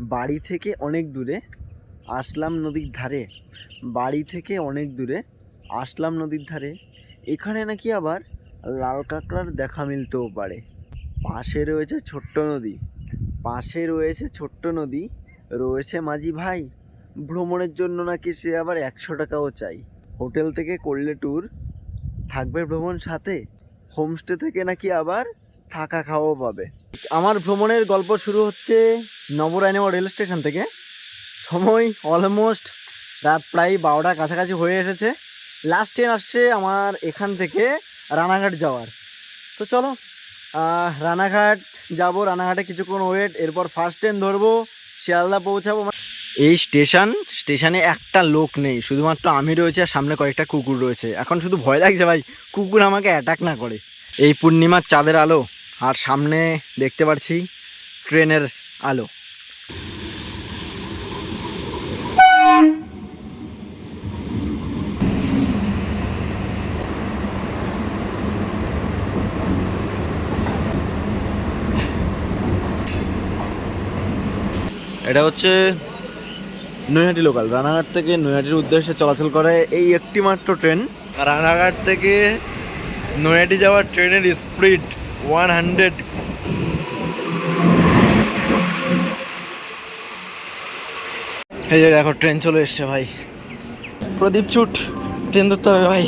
বাড়ি থেকে অনেক দূরে আসলাম নদীর ধারে। বাড়ি থেকে অনেক দূরে আসলাম নদীর ধারে। এখানে নাকি আবার লাল কাঁকড়ার দেখা মিলতেও পারে। পাশে রয়েছে ছোট্ট নদী। পাশে রয়েছে ছোট্ট নদী। রয়েছে মাঝি ভাই। ভ্রমণের জন্য নাকি সে আবার একশো টাকাও চাই। হোটেল থেকে করলে ট্যুর থাকবে ভ্রমণ সাথে। হোমস্টে থেকে নাকি আবার থাকা খাওয়াও পাবে। আমার ভ্রমণের গল্প শুরু হচ্ছে নবরায়নগর রেল স্টেশন থেকে। সময় অলমোস্ট রাত প্রায় বারোটার কাছাকাছি হয়ে এসেছে। লাস্ট ট্রেন আসছে আমার এখান থেকে রানাঘাট যাওয়ার। তো চলো রানাঘাট যাব, রানাঘাটে কিছুক্ষণ ওয়েট এরপর ফার্স্ট ট্রেন ধরবো, শিয়ালদা পৌঁছাবো। এই স্টেশন, স্টেশনে একটা লোক নেই, শুধুমাত্র আমি রয়েছে আর সামনে কয়েকটা কুকুর রয়েছে। এখন শুধু ভয় লাগছে ভাই, কুকুর আমাকে অ্যাটাক না করে। এই পূর্ণিমার চাঁদের আলো, আর সামনে দেখতে পাচ্ছি ট্রেনের আলো। এটা হচ্ছে নৈহাটি লোকাল রানাঘাট থেকে নৈহাটির উদ্দেশ্যে চলাচল করে এই একটি মাত্র ট্রেন রানাঘাট থেকে নৈহাটি যাওয়ার ট্রেনের স্পিড ওয়ান হান্ড্রেড এই যে দেখো ট্রেন চলে এসছে ভাই। প্রদীপ ছুট ট্রেন ধরতে হবে ভাই।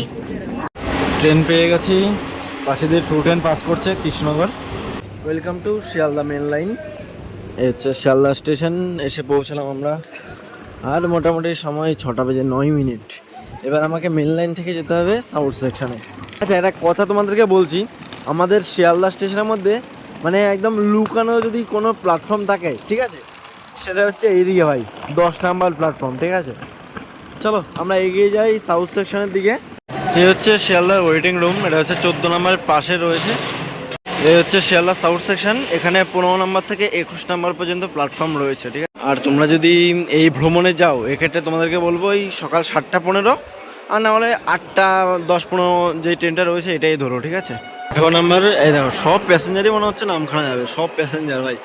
ট্রেন পেয়ে গেছি। পাশে দিয়ে ট্রু ট্রেন পাস করছে Krishnanagar. Welcome to Sealdah main line হচ্ছে শিয়ালদা স্টেশন, এসে পৌঁছালাম আমরা। আর মোটামুটি সময় ছটা বেজে নয় মিনিট। এবার আমাকে মেন লাইন থেকে যেতে হবে সাউথ সেকশনে আচ্ছা একটা কথা তোমাদেরকে বলছি, আমাদের শিয়ালদা স্টেশনের মধ্যে মানে একদম লুকানো যদি কোনো প্ল্যাটফর্ম থাকে, ঠিক আছে? সেটা হচ্ছে এইদিকে ভাই, দশ নাম্বার প্ল্যাটফর্ম ঠিক আছে? চলো, আমরা এগিয়ে যাই সাউথ সেকশনের দিকে। এই হচ্ছে শিয়ালদার ওয়েটিং রুম এটা হচ্ছে চোদ্দ নম্বরের পাশে রয়েছে। এই হচ্ছে শিয়ালদা সাউথ সেকশন। এখানে পনেরো নম্বর থেকে একুশ নম্বর পর্যন্ত প্ল্যাটফর্ম রয়েছে, ঠিক আছে? আর তোমরা যদি এই ভ্রমণে যাও, এক্ষেত্রে তোমাদেরকে বলব এই সকাল সাতটা পনেরো, আর না হলে আটটা দশ পনেরো যে ট্রেনটা রয়েছে, এটাই ধরো, ঠিক আছে? এখন নাম্বার, এই দেখো, সব প্যাসেঞ্জারই মনে হচ্ছে নামখানা যাবে, সব প্যাসেঞ্জার ভাই।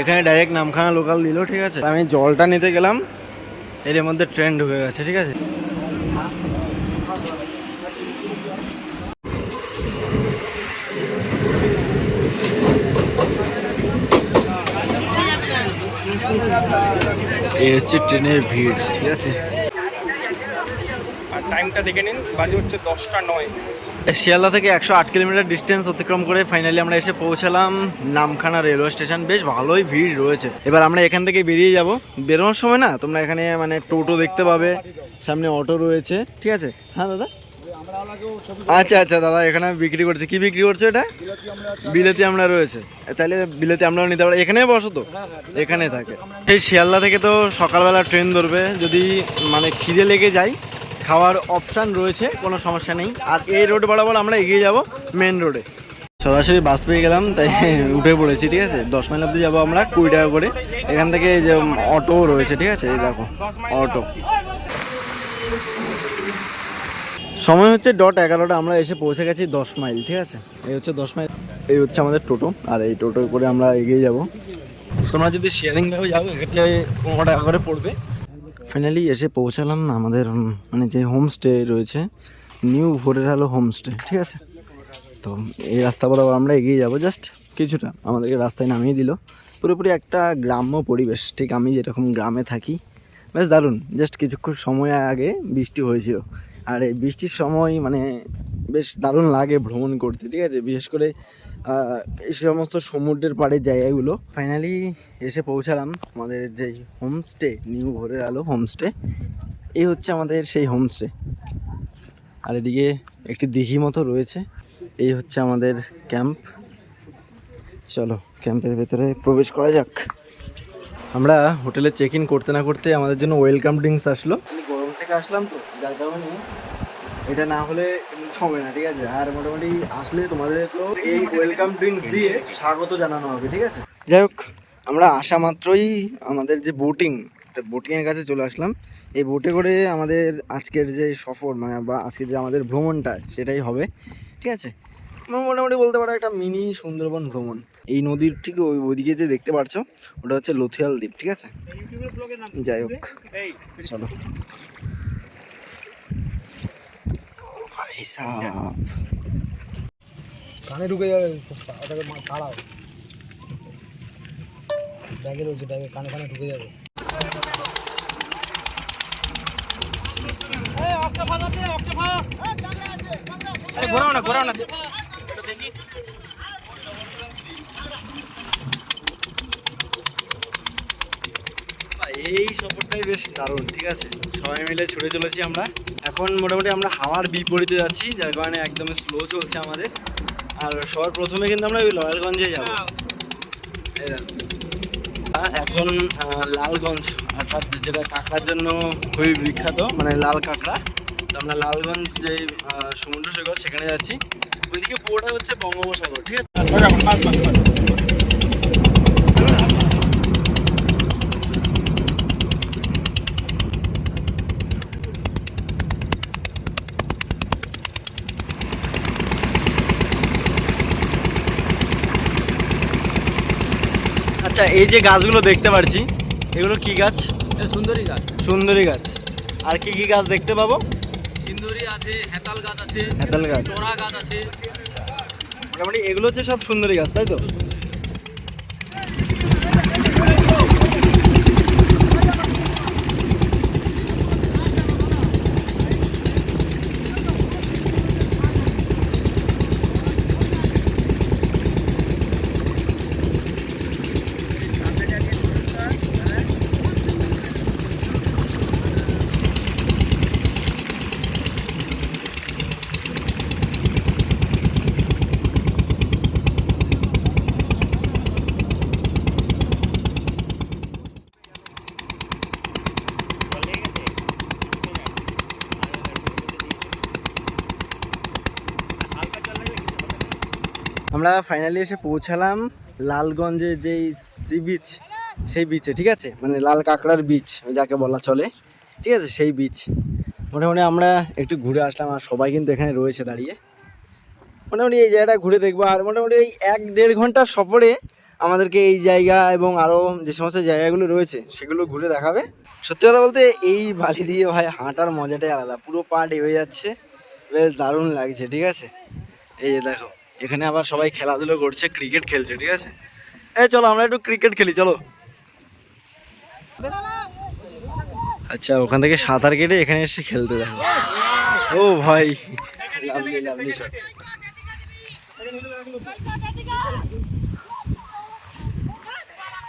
এখানে ডাইরেক্ট নামখানা লোকাল দিল, ঠিক আছে? আমি জলটা নিতে গেলাম, এর মধ্যে ট্রেন ঢুকে গেছে, ঠিক আছে? এই হচ্ছে ট্রেনের ভিড় ঠিক আছে? আর টাইমটা দেখে নিন বাজে হচ্ছে দশটা নয়। শিয়ালদা থেকে একশো আট কিলোমিটার ডিস্টেন্স অতিক্রম করে ফাইনালি আমরা এসে পৌঁছালাম নামখানা রেলওয়ে স্টেশন বেশ ভালোই ভিড় রয়েছে। এবার আমরা এখান থেকে বেরিয়ে যাব। বেরোনোর সময় না তোমরা এখানে মানে টোটো দেখতে পাবে সামনে অটো রয়েছে ঠিক আছে? হ্যাঁ দাদা? আচ্ছা আচ্ছা দাদা, এখানে বিক্রি করছে। কি বিক্রি করছে এটা? বিলেতি আমরা রয়েছে। চাইলে বিলেতি আমরাও নিতে পারি। এখানে বসো তো? এখানে থাকে। এই শিয়ালদা থেকে তো সকালবেলা ট্রেন ধরবে। যদি মানে খিদে লেগে যায়, খাওয়ার অপশান রয়েছে, কোনো সমস্যা নেই। আর এই রোড বরাবর আমরা এগিয়ে যাব মেন রোডে। সরাসরি বাস পেয়ে গেলাম, তাই উঠে পড়েছি, ঠিক আছে? দশ মাইল অব্দি যাব আমরা কুড়ি টাকা করে। এখান থেকে যে অটো রয়েছে, ঠিক আছে? এই দেখো, অটো। সময় হচ্ছে ডট এগারোটা আমরা এসে পৌঁছে গেছি দশ মাইল ঠিক আছে? এই হচ্ছে দশ মাইল এই হচ্ছে আমাদের টোটো আর এই টোটো করে আমরা এগিয়ে যাব। তোমরা যদি শেয়ারিংভাবে যাও এক্ষেত্রে পনেরো টাকা করে পড়বে। ফাইনালি এসে পৌঁছালাম আমাদের মানে যে হোমস্টে রয়েছে নিউ ভোরের আলো হোমস্টে ঠিক আছে? তো এই রাস্তা বরাবর আমরা এগিয়ে যাব জাস্ট কিছুটা আমাদেরকে রাস্তায় নামিয়ে দিল। পুরোপুরি একটা গ্রাম্য পরিবেশ ঠিক আমি যেরকম গ্রামে থাকি। বেশ দারুণ জাস্ট কিছুক্ষণ সময় আগে বৃষ্টি হয়েছিল। আর এই বৃষ্টির সময় মানে বেশ দারুণ লাগে ভ্রমণ করতে, ঠিক আছে? বিশেষ করে এই সমস্ত সমুদ্রের পাড়ের জায়গাগুলো। ফাইনালি এসে পৌঁছালাম আমাদের যেই হোমস্টে নিউ ভোরের আলো হোমস্টে এই হচ্ছে আমাদের সেই হোমস্টে আর এদিকে একটি দিঘি মতো রয়েছে। এই হচ্ছে আমাদের ক্যাম্প চলো ক্যাম্পের ভেতরে প্রবেশ করা যাক। আমরা হোটেলে চেক ইন করতে না করতে আমাদের জন্য ওয়েলকাম ড্রিঙ্কস আসলো। থেকে আসলাম তো, যার কারণে এটা না হলে ছবে না, ঠিক আছে? আর মোটামুটি আসলে তোমাদের তো এই ওয়েলকাম ড্রিঙ্কস দিয়ে স্বাগত জানানো হবে, ঠিক আছে? যাই হোক, আমরা আসা মাত্রই আমাদের যে বোটিং বোটিংয়ের কাছে চলে আসলাম। এই বোটে করে আমাদের আজকের যে সফর মানে বা আজকের যে আমাদের ভ্রমণটা, সেটাই হবে, ঠিক আছে? মোটামুটি বলতে পারো একটা মিনি সুন্দরবন ভ্রমণ। এই নদীর ঠিক ওই, ওইদিকে যে দেখতে পাচ্ছ ওটা হচ্ছে লথিয়াল দ্বীপ, ঠিক আছে? যাই হোক, চলো। সাহাব কানে ঢুকে যাবে ওটাকে মা- তাড়াও ব্যাগে রয়েছে ব্যাগে কানে কানে ঢুকে যাবে। ঘোরাও না ঘোরাও না। সফরটাই বেশ দারুণ ঠিক আছে? সবাই মিলে ছুটে চলেছি আমরা। এখন মোটামুটি আমরা হাওয়ার বিপরীতে যাচ্ছি যার কারণে একদম স্লো চলছে আমাদের। আর সবার প্রথমে কিন্তু আমরা ওই লয়ালগঞ্জে যাব। এখন লালগঞ্জ অর্থাৎ যেটা কাঁকড়ার জন্য খুবই বিখ্যাত মানে লাল কাঁকড়া। তো আমরা লালগঞ্জ যে সমুদ্র সৈকত সেখানে যাচ্ছি। ওইদিকে পুরোটা হচ্ছে বঙ্গোপসাগর ঠিক আছে? আচ্ছা এই যে গাছগুলো দেখতে পারছি এগুলো কি গাছ? সুন্দরী গাছ। সুন্দরী গাছ। আর কি কি গাছ দেখতে পাবো? সিন্দুরি আছে হেতাল গাছ আছে হেতাল গাছ। চোরা গাছ আছে। মোটামুটি এগুলো হচ্ছে সব সুন্দরী গাছ তাই তো? আমরা ফাইনালি এসে পৌঁছালাম লালগঞ্জে যেই সি বিচ সেই বিচে ঠিক আছে? মানে লাল কাঁকড়ার বিচ যাকে বলা চলে, ঠিক আছে? সেই বিচ মোটামুটি আমরা একটু ঘুরে আসলাম, আর সবাই কিন্তু এখানে রয়েছে দাঁড়িয়ে। মোটামুটি এই জায়গাটা ঘুরে দেখব, আর মোটামুটি এই এক দেড় ঘণ্টার সফরে আমাদেরকে এই জায়গা এবং আরও যে সমস্ত জায়গাগুলো রয়েছে, সেগুলো ঘুরে দেখাবে। সত্যি কথা বলতে, এই বালি দিয়ে ভাই হাঁটার মজাটাই আলাদা। পুরো পা হয়ে যাচ্ছে। বেশ দারুণ লাগছে, ঠিক আছে? এই যে দেখো এখানে আবার সবাই খেলাধুলো করছে ক্রিকেট খেলছে, ঠিক আছে? এই চলো আমরা একটু ক্রিকেট খেলি, চলো। আচ্ছা ওখান থেকে সাঁতার কেটে এখানে এসে খেলতে দেখো। ও ভাই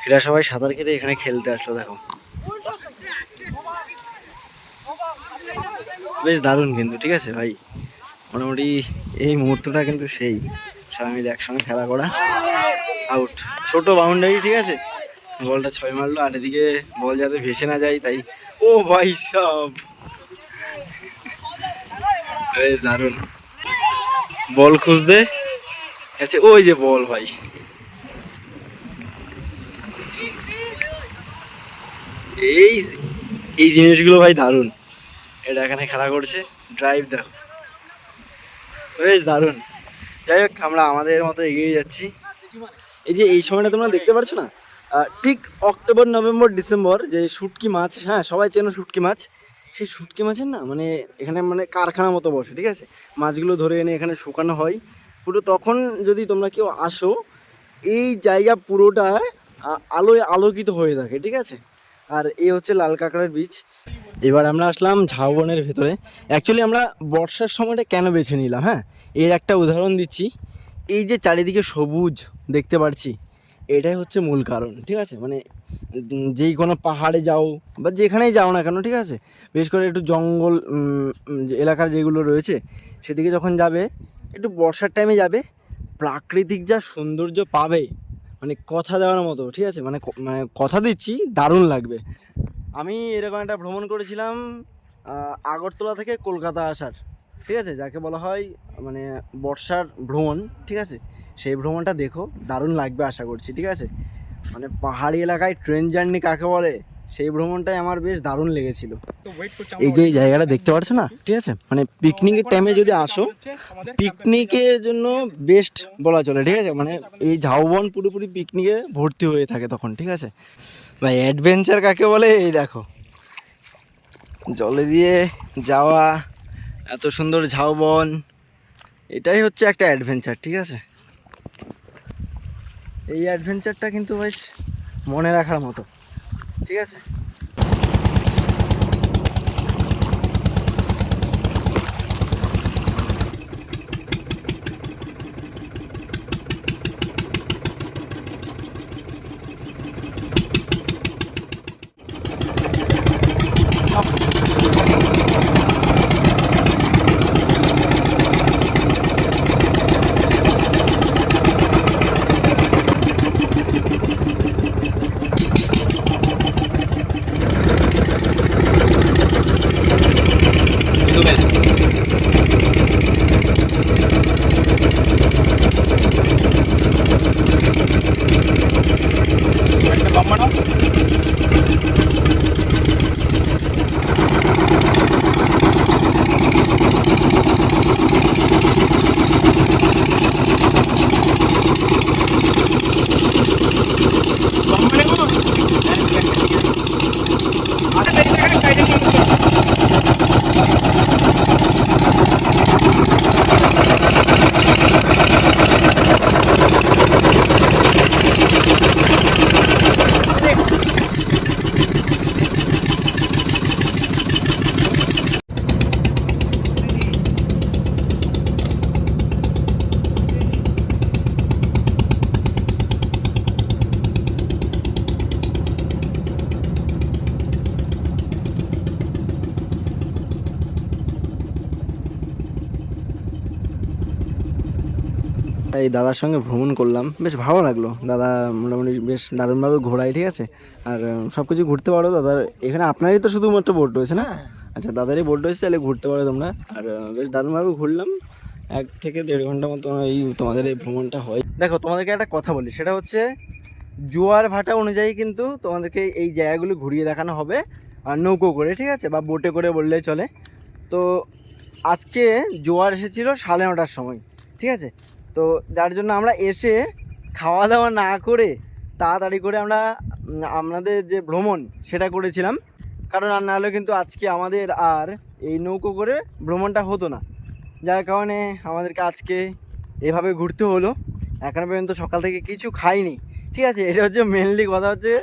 এরা সবাই সাঁতার কেটে এখানে খেলতে আসলো, দেখো। বেশ দারুণ কিন্তু, ঠিক আছে, ভাই? মোটামুটি এই মুহূর্তটা কিন্তু সেই। সবাই মিলে একসঙ্গে খেলা করা। আউট ছোট বাউন্ডারি ঠিক আছে? বলটা ছয় মারলো, আর এদিকে বল যাতে ভেসে না যায় তাই। ও ভাই সব! বেশ দারুণ। বল খুঁজতে? আচ্ছা ওই যে বল ভাই। এই এই জিনিসগুলো ভাই দারুণ। এটা এখানে খেলা করছে। ড্রাইভ দেখো। বেশ দারুণ। যাই হোক, আমরা আমাদের মতো এগিয়ে যাচ্ছি। এই যে এই সময়টা তোমরা দেখতে পাচ্ছ না? ঠিক অক্টোবর, নভেম্বর, ডিসেম্বর যে শুটকি মাছ হ্যাঁ সবাই চেনো শুটকি মাছ। সেই শুটকি মাছের না মানে এখানে মানে কারখানা মতো বসে, ঠিক আছে? মাছগুলো ধরে এনে এখানে শুকানো হয়। পুরো তখন যদি তোমরা কেউ আসো, এই জায়গা পুরোটা আলোয় আলোকিত হয়ে থাকে, ঠিক আছে? আর এই হচ্ছে লাল কাঁকড়ার বীজ। এবার আমরা আসলাম ঝাউবনের ভেতরে। অ্যাকচুয়ালি আমরা বর্ষার সময়টা কেন বেছে নিলাম হ্যাঁ? এর একটা উদাহরণ দিচ্ছি। এই যে চারিদিকে সবুজ দেখতে পাচ্ছি এটাই হচ্ছে মূল কারণ, ঠিক আছে? মানে যেই কোনো পাহাড়ে যাও বা যেখানেই যাও না কেন, ঠিক আছে? বিশেষ করে একটু জঙ্গল এলাকার যেগুলো রয়েছে, সেদিকে যখন যাবে, একটু বর্ষার টাইমে যাবে, প্রাকৃতিক যা সৌন্দর্য পাবে মানে কথা দেওয়ার মতো, ঠিক আছে? মানে মানে কথা দিচ্ছি, দারুণ লাগবে। আমি এরকম একটা ভ্রমণ করেছিলাম আগরতলা থেকে কলকাতা আসার। ঠিক আছে? যাকে বলা হয় মানে বর্ষার ভ্রমণ ঠিক আছে? সেই ভ্রমণটা দেখো দারুণ লাগবে আশা করছি ঠিক আছে? মানে পাহাড়ি এলাকায় ট্রেন জার্নি কাকে বলে সেই ভ্রমণটাই আমার বেশ দারুণ লেগেছিল। এই যে জায়গাটা দেখতে পাচ্ছ না? ঠিক আছে? মানে পিকনিকের টাইমে যদি আসো পিকনিকের জন্য বেস্ট বলা চলে ঠিক আছে? মানে এই ঝাউবন পুরোপুরি পিকনিকে ভর্তি হয়ে থাকে তখন ঠিক আছে? ভাই অ্যাডভেঞ্চার কাকে বলে? এই দেখো। জলে দিয়ে যাওয়া, এত সুন্দর ঝাউবন এটাই হচ্ছে একটা অ্যাডভেঞ্চার ঠিক আছে? এই অ্যাডভেঞ্চারটা কিন্তু বেশ মনে রাখার মতো, ঠিক আছে এই দাদার সঙ্গে ভ্রমণ করলাম। বেশ ভালো লাগল। দাদা মোটামুটি বেশ দারুণভাবে ঘোরায় ঠিক আছে? আর সব কিছু ঘুরতে পারো। দাদার এখানে আপনারই তো শুধুমাত্র বোট রয়েছে না? আচ্ছা দাদারই বোট রয়েছে তাহলে ঘুরতে পারো তোমরা। আর বেশ দারুণভাবে ঘুরলাম। এক থেকে দেড় ঘণ্টা মতো এই তোমাদের এই ভ্রমণটা হয়। দেখো তোমাদেরকে একটা কথা বলি সেটা হচ্ছে জোয়ার ভাটা অনুযায়ী কিন্তু তোমাদেরকে এই জায়গাগুলো ঘুরিয়ে দেখানো হবে। আর নৌকো করে ঠিক আছে? বা বোটে করে বললেই চলে। তো আজকে জোয়ার এসেছিল সাড়ে নটার সময় ঠিক আছে? তো যার জন্য আমরা এসে খাওয়া দাওয়া না করে তাড়াতাড়ি করে আমরা আমাদের যে ভ্রমণ সেটা করেছিলাম। কারণ আর না হলে কিন্তু আজকে আমাদের আর এই নৌকো করে ভ্রমণটা হতো না। যার কারণে আমাদেরকে আজকে এভাবে ঘুরতে হলো। এখনও পর্যন্ত সকাল থেকে কিছু খাইনি। ঠিক আছে, এটা হচ্ছে মেনলি কথা হচ্ছে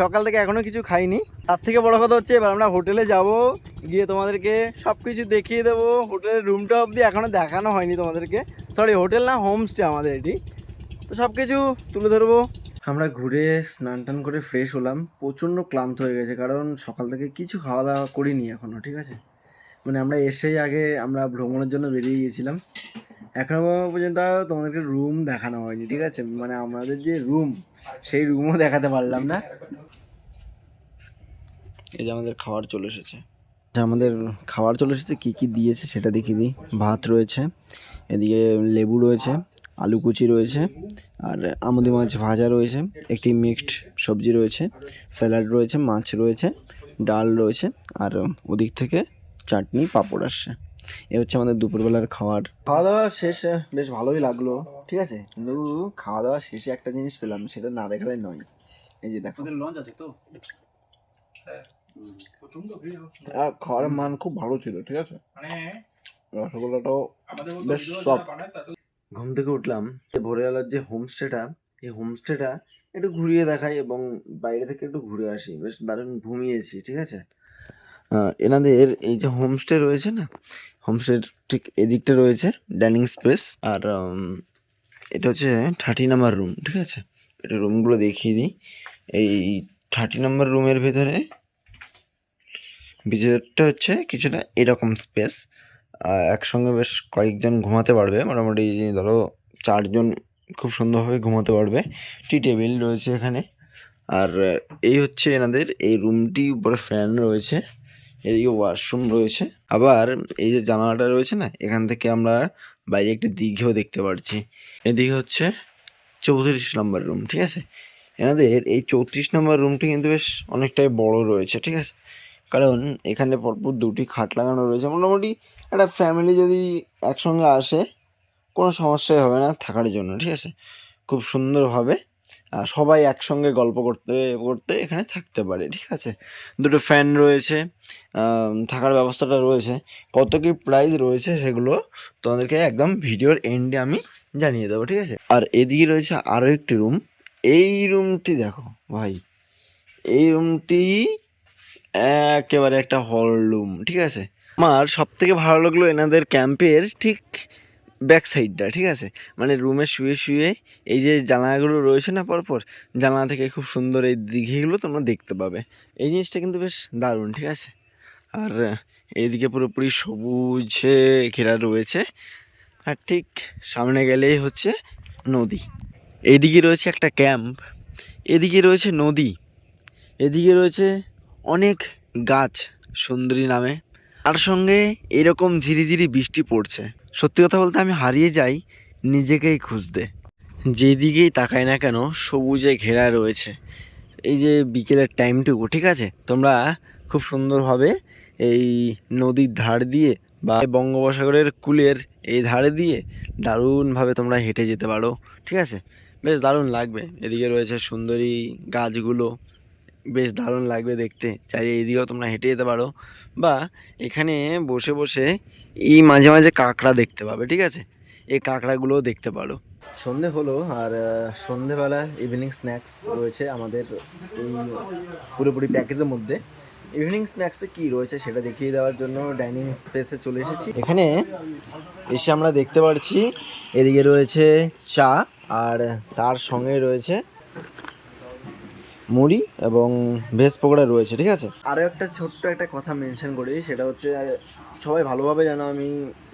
সকাল থেকে এখনও কিছু খাইনি। তার থেকে বড় কথা হচ্ছে এবার আমরা হোটেলে যাব, গিয়ে তোমাদেরকে সব কিছু দেখিয়ে দেবো। হোটেলের রুমটা অবধি এখনও দেখানো হয়নি তোমাদেরকে। সরি, হোটেল না হোমস্টে আমাদের এটি। তো সব কিছু তুলে ধরবো। আমরা ঘুরে স্নান টান করে ফ্রেশ হলাম। প্রচণ্ড ক্লান্ত হয়ে গেছে, কারণ সকাল থেকে কিছু খাওয়া দাওয়া করিনি এখনও ঠিক আছে? মানে আমরা এসেই আগে আমরা ভ্রমণের জন্য বেরিয়ে গিয়েছিলাম। এখনও পর্যন্ত তোমাদেরকে রুম দেখানো হয়নি, ঠিক আছে? মানে আমাদের যে রুম সেই রুমও দেখাতে পারলাম না। এই যে আমাদের খাবার চলে এসেছে। আমাদের খাবার চলে এসেছে, কী কী দিয়েছে সেটা দেখিয়ে দিই। ভাত রয়েছে। এদিকে লেবু রয়েছে আলু কুচি রয়েছে আর আমুদি মাছ ভাজা রয়েছে একটি মিক্সড সবজি রয়েছে স্যালাড রয়েছে মাছ রয়েছে ডাল রয়েছে আর ওদিক থেকে চাটনি পাঁপড় আসছে। এ হচ্ছে আমাদের দুপুরবেলার খাওয়ার। খাওয়া দাওয়া শেষে বেশ ভালোই লাগল ঠিক আছে? কিন্তু খাওয়া দাওয়া শেষে একটা জিনিস পেলাম সেটা না দেখালে নয়। এই যে দেখো। লঞ্চ আছে তো? আর খাওয়ার মান খুব ভালো ছিল ঠিক আছে? মানে রসগোল্লাটাও বেশ সফট ঘুম থেকে উঠলাম যে ভোরবেলার যে হোমস্টেটা এই হোমস্টেটা একটু ঘুরিয়ে দেখাই এবং বাইরে থেকে একটু ঘুরে আসি। বেশ দারুণ ঘুমিয়েছি ঠিক আছে? এনাদের এই যে হোমস্টে রয়েছে না হোমস্টের ঠিক এদিকটা রয়েছে ডাইনিং স্পেস আর এটা হচ্ছে থার্টি নাম্বার রুম ঠিক আছে? এটা রুমগুলো দেখিয়ে দিই। এই থার্টি নাম্বার রুমের ভেতরে ভিতরটা হচ্ছে কিছুটা এরকম স্পেস। একসঙ্গে বেশ কয়েকজন ঘুমাতে পারবে। মোটামুটি ধরো চারজন খুব সুন্দরভাবে ঘুমাতে পারবে। টি টেবিল রয়েছে এখানে। আর এই হচ্ছে এনাদের, এই রুমটি উপরে ফ্যান রয়েছে, এদিকে ওয়াশরুম রয়েছে। আবার এই যে জানালাটা রয়েছে না, এখান থেকে আমরা বাইরে একটি দিঘেও দেখতে পারছি। এদিকে হচ্ছে চৌত্রিশ নম্বর রুম, ঠিক আছে? এনাদের এই চৌত্রিশ নম্বর রুমটি কিন্তু বেশ অনেকটাই বড় রয়েছে, ঠিক আছে? কারণ এখানে পরপর দুটি খাট লাগানো রয়েছে। মোটামুটি একটা ফ্যামিলি যদি একসঙ্গে আসে, কোনো সমস্যাই হবে না থাকার জন্য, ঠিক আছে? খুব সুন্দরভাবে সবাই একসঙ্গে গল্প করতে করতে এখানে থাকতে পারে, ঠিক আছে? দুটো ফ্যান রয়েছে থাকার ব্যবস্থাটা রয়েছে। কত কী প্রাইস রয়েছে সেগুলো তোমাদেরকে একদম ভিডিওর এন্ডে আমি জানিয়ে দেবো, ঠিক আছে? আর এদিকে রয়েছে আরও একটি রুম এই রুমটি দেখো ভাই, এই রুমটি একেবারে একটা হলরুম ঠিক আছে? আমার সব থেকে ভালো লাগল এনাদের ক্যাম্পের ঠিক ব্যাক সাইডটা ঠিক আছে? মানে রুমে শুয়ে শুয়ে এই যে জানালাগুলো রয়েছে না পরপর, জানালা থেকে খুব সুন্দর এই দিঘিগুলো তোমরা দেখতে পাবে। এই জিনিসটা কিন্তু বেশ দারুণ, ঠিক আছে? আর এইদিকে পুরোপুরি সবুজে ঘেরা রয়েছে। আর ঠিক সামনে গেলেই হচ্ছে নদী। এইদিকে রয়েছে একটা ক্যাম্প, এদিকে রয়েছে নদী, এদিকে রয়েছে অনেক গাছ সুন্দরী নামে। তার সঙ্গে এরকম ঝিরিঝিরি বৃষ্টি পড়ছে। সত্যি কথা বলতে আমি হারিয়ে যাই নিজেকেই খুঁজতে। যেদিকেই তাকাই না কেন সবুজে ঘেরা রয়েছে। এই যে বিকেলের টাইমটুকু, ঠিক আছে? তোমরা খুব সুন্দরভাবে এই নদীর ধার দিয়ে বা বঙ্গোপসাগরের কুলের এই ধারে দিয়ে দারুণভাবে তোমরা হেঁটে যেতে পারো। ঠিক আছে? বেশ দারুণ লাগবে। এদিকে রয়েছে সুন্দরী গাছগুলো। বেশ দারুণ লাগবে দেখতে। চাই এইদিকেও তোমরা হেঁটে যেতে পারো। বা এখানে বসে বসে এই মাঝে মাঝে কাঁকড়া দেখতে পাবে, ঠিক আছে? এই কাঁকড়াগুলোও দেখতে পারো। সন্ধে হলো আর সন্ধেবেলা ইভিনিং স্ন্যাক্স রয়েছে আমাদের এই পুরোপুরি প্যাকেজের মধ্যে। ইভিনিং স্ন্যাক্সে কি রয়েছে সেটা দেখিয়ে দেওয়ার জন্য ডাইনিং স্পেসে চলে এসেছি। এখানে এসে আমরা দেখতে পাচ্ছি এদিকে রয়েছে চা আর তার সঙ্গে রয়েছে মুড়ি এবং ভেজ পকোড়া রয়েছে ঠিক আছে? আরও একটা ছোট্ট একটা কথা মেনশন করি সেটা হচ্ছে সবাই ভালোভাবে জানো আমি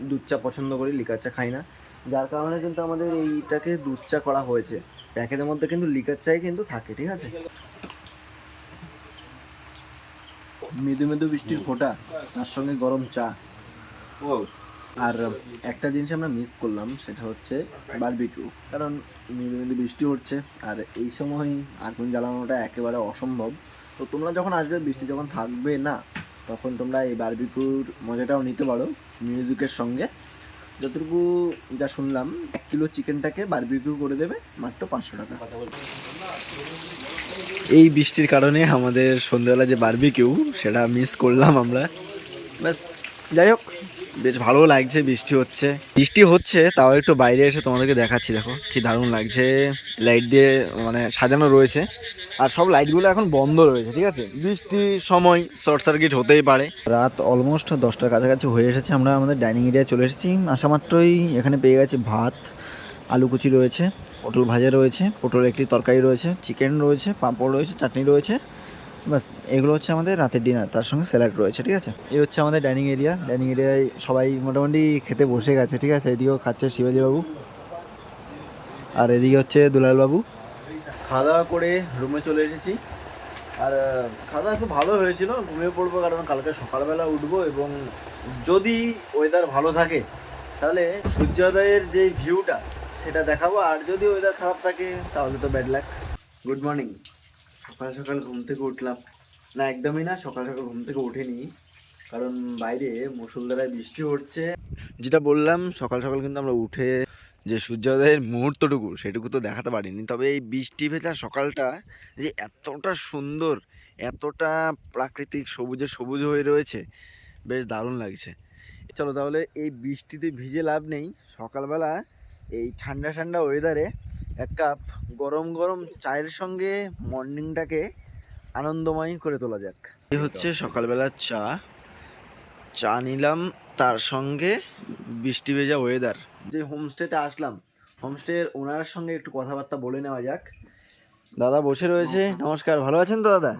দুধ চা পছন্দ করি লিকার চা খাই না। যার কারণে কিন্তু আমাদের এইটাকে দুধ চা করা হয়েছে। প্যাকেটের মধ্যে কিন্তু লিকার চাই কিন্তু থাকে ঠিক আছে? মৃদু মৃদু বৃষ্টির ফোঁটা তার সঙ্গে গরম চা। ও আর একটা জিনিস আমরা মিস করলাম, সেটা হচ্ছে বারবিকিউ কারণ মৃদু মৃদু বৃষ্টি হচ্ছে, আর এই সময় আগুন জ্বালানোটা একেবারে অসম্ভব। তো তোমরা যখন আসবে, বৃষ্টি যখন থাকবে না, তখন তোমরা এই বারবিকিউর মজাটাও নিতে পারো মিউজিকের সঙ্গে। যতটুকু যা শুনলাম, এক কিলো চিকেনটাকে বারবিকিউ করে দেবে মাত্র পাঁচশো টাকা। এই বৃষ্টির কারণে আমাদের সন্ধ্যেবেলা যে বারবিকিউ সেটা মিস করলাম আমরা। ব্যাস, যাই হোক। বেশ ভালো লাগছে, বৃষ্টি হচ্ছে। বৃষ্টি হচ্ছে, তাও একটু বাইরে এসে তোমাদেরকে দেখাচ্ছি, দেখো, কি দারুণ লাগছে। লাইট দিয়ে মানে সাজানো রয়েছে। আর সব লাইটগুলো এখন বন্ধ রয়েছে, ঠিক আছে? বৃষ্টির সময় শর্ট সার্কিট হতেই পারে। রাত অলমোস্ট দশটার কাছাকাছি হয়ে এসেছে, আমরা আমাদের ডাইনিং এরিয়ায় চলে এসেছি। আসা মাত্রই এখানে পেয়ে গেছি ভাত, আলু কুচি রয়েছে, পটল ভাজা রয়েছে পটল একটি তরকারি রয়েছে চিকেন রয়েছে, পাঁপড় রয়েছে, চাটনি রয়েছে। বাস, এগুলো হচ্ছে আমাদের রাতের ডিনার তার সঙ্গে স্যালাড রয়েছে, ঠিক আছে? এই হচ্ছে আমাদের ডাইনিং এরিয়া ডাইনিং এরিয়ায় সবাই মোটামুটি খেতে বসে গেছে, ঠিক আছে? এদিকেও খাচ্ছে শিবাজি বাবু। আর এদিকে হচ্ছে দুলাল বাবু। খাওয়া দাওয়া করে রুমে চলে এসেছি। আর খাওয়া দাওয়া খুব ভালো হয়েছিল, ঘুমিয়ে পড়ব কারণ কালকে সকালবেলা উঠবো এবং যদি ওয়েদার ভালো থাকে, তাহলে সূর্যোদয়ের যে ভিউটা সেটা দেখাবো। আর যদি ওয়েদার খারাপ থাকে, তাহলে তো ব্যাড লাক গুড মর্নিং সকাল সকাল ঘুম থেকে উঠলাম। না, একদমই না, সকাল সকাল ঘুম থেকে উঠিনি। কারণ বাইরে মুসুলধারায় বৃষ্টি হচ্ছে। যেটা বললাম, সকাল সকাল কিন্তু আমরা উঠে যে সূর্যোদয়ের মুহূর্তটুকু, সেটুকু তো দেখাতে পারিনি। তবে এই বৃষ্টি ভেজা সকালটা যে এতটা সুন্দর, এতটা প্রাকৃতিক সবুজে সবুজ হয়ে রয়েছে, বেশ দারুণ লাগছে। চলো তাহলে এই বৃষ্টিতে ভিজে লাভ নেই। সকালবেলা এই ঠান্ডা ঠান্ডা ওয়েদারে এক কাপ গরম গরম চায়ের সঙ্গে মর্নিংটাকে আনন্দময় করে তোলা যাক। এই হচ্ছে সকালবেলার চা। চা নিলাম তার সঙ্গে বৃষ্টি ভেজা ওয়েদার যে হোমস্টেতে আসলাম হোমস্টের ওনার সঙ্গে একটু কথাবার্তা বলে নেওয়া যাক। দাদা বসে রয়েছে। নমস্কার ভালো আছেন তো দাদা?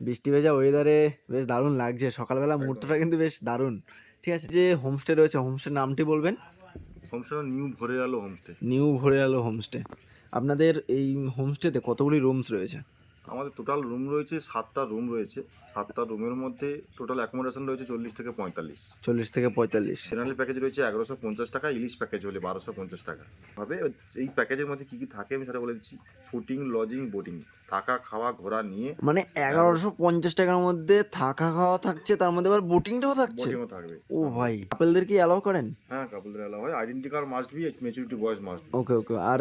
বৃষ্টি ভেজা ওয়েদারে বেশ দারুণ লাগছে। সকালবেলা মুহূর্তটা কিন্তু বেশ দারুণ। ঠিক আছে যে হোমস্টে রয়েছে হোমস্টের নামটি বলবেন? হোমস্টে নিউ ভরে আলো হোমস্টে নিউ ভরে আলো হোমস্টে আপনাদের এই হোমস্টেতে কতগুলি রুমস রয়েছে? আমাদের টোটাল রুম রয়েছে সাতটা রুম রয়েছে। সাতটা রুমের মধ্যে টোটাল অ্যাকোমোডেশন রয়েছে চল্লিশ থেকে পঁয়তাল্লিশ। চল্লিশ থেকে পঁয়তাল্লিশ। জেনারেল প্যাকেজ রয়েছে এগারোশো পঞ্চাশ টাকা ইলিশ প্যাকেজ হলে বারোশো পঞ্চাশ টাকা। ভাবে এই প্যাকেজের মধ্যে কী কী থাকে আমি সেটা বলে দিচ্ছি। ফুটিং লজিং বোটিং থাকা খাওয়া ঘোরা নিয়ে মানে এগারোশো পঞ্চাশ টাকার মধ্যে থাকা খাওয়া থাকছে তার মধ্যে আবার বোটিংটাও থাকছে? বোটিংও থাকবে। ও ভাই কাপেলদের কি অ্যালাউ করেন? হ্যাঁ কাপলদের এলাও হয়। Identity card must be maturity বয়স মাস্ট ওকে ওকে আর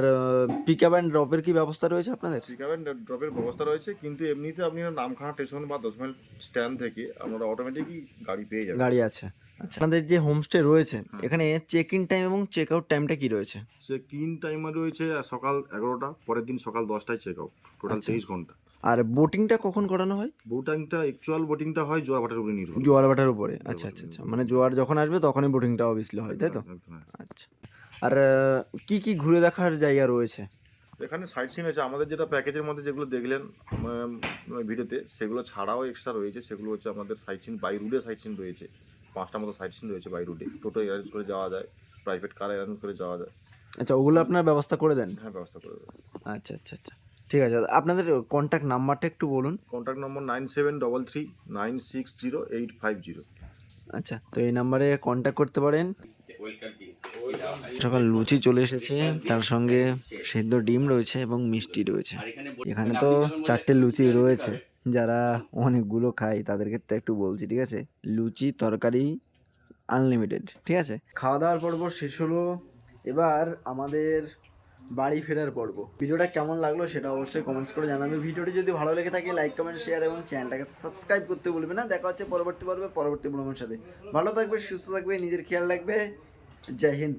পিক আপ অ্যান্ড ড্রপের কি ব্যবস্থা রয়েছে আপনাদের? পিকআপ ড্রপের ব্যবস্থা রয়েছে কিন্তু এমনিতে আপনি নামখানা স্টেশন বা দশ মাইল স্ট্যান্ড থেকে আমরা অটোমেটিকই গাড়ি পেয়ে যাবেন। গাড়ি আছে। আচ্ছা আপনাদের যে হোমস্টে রয়েছে এখানে চেক ইন টাইম এবং চেক আউট টাইমটা কি রয়েছে? সে ইন টাইমে রয়েছে সকাল এগারোটা পরের দিন সকাল দশটায় চেক আউট টোটাল তেইশ ঘণ্টা আর বোটিংটা কখন করানো হয়? বোটিংটা অ্যাকচুয়াল বোটিংটা হয় জোয়ারভাটার উপরে নির্ভর জোয়ার ভাটার উপরে। আচ্ছা আচ্ছা আচ্ছা। মানে জোয়ার যখন আসবে তখনই বোটিংটা অবভিয়াসলি হয় তাই তো? হ্যাঁ। আচ্ছা। আর কি কি ঘুরে দেখার জায়গা রয়েছে? এখানে সাইট সিন আছে। আমাদের যেটা প্যাকেজের মধ্যে যেগুলো দেখলেন ভিডিওতে সেগুলো ছাড়াও এক্সট্রা রয়েছে। সেগুলো হচ্ছে আমাদের সাইট সিন বাই রুটে সাইট সিন রয়েছে। পাঁচটা মতো সাইট সিন রয়েছে বাই রুটে টোটো অ্যারেঞ্জ করে যাওয়া যায় প্রাইভেট কার অ্যারেঞ্জ করে যাওয়া যায়। আচ্ছা ওগুলো আপনার ব্যবস্থা করে দেন? হ্যাঁ ব্যবস্থা করে দেবে। আচ্ছা আচ্ছা আচ্ছা। ঠিক আছে আপনাদের কন্ট্যাক্ট নাম্বারটা একটু বলুন। Contact number nine seven double three nine six zero eight five zero আচ্ছা তো এই নাম্বারে কন্ট্যাক্ট করতে পারেন। সকাল লুচি চলে এসেছে তার সঙ্গে সেদ্ধ ডিম রয়েছে এবং মিষ্টি রয়েছে। এখানে তো চারটে লুচি রয়েছে যারা অনেকগুলো খায় তাদের ক্ষেত্রে একটু বলছি ঠিক আছে? লুচি তরকারি আনলিমিটেড ঠিক আছে? খাওয়া দাওয়ার পর্ব শেষ হলো। এবার আমাদের বাড়ি ফেরার পর্ব। ভিডিওটা কেমন লাগল সেটা অবশ্যই কমেন্টস করে জানাবে। ভিডিওটি যদি ভালো লেগে থাকে লাইক কমেন্ট শেয়ার এবং চ্যানেলটাকে সাবস্ক্রাইব করতে বলবে না। দেখা হচ্ছে পরবর্তী পর্বে, পরবর্তী ভ্রমণের সাথে। ভালো থাকবে, সুস্থ থাকবে, নিজের খেয়াল রাখবে। জয় হিন্দ।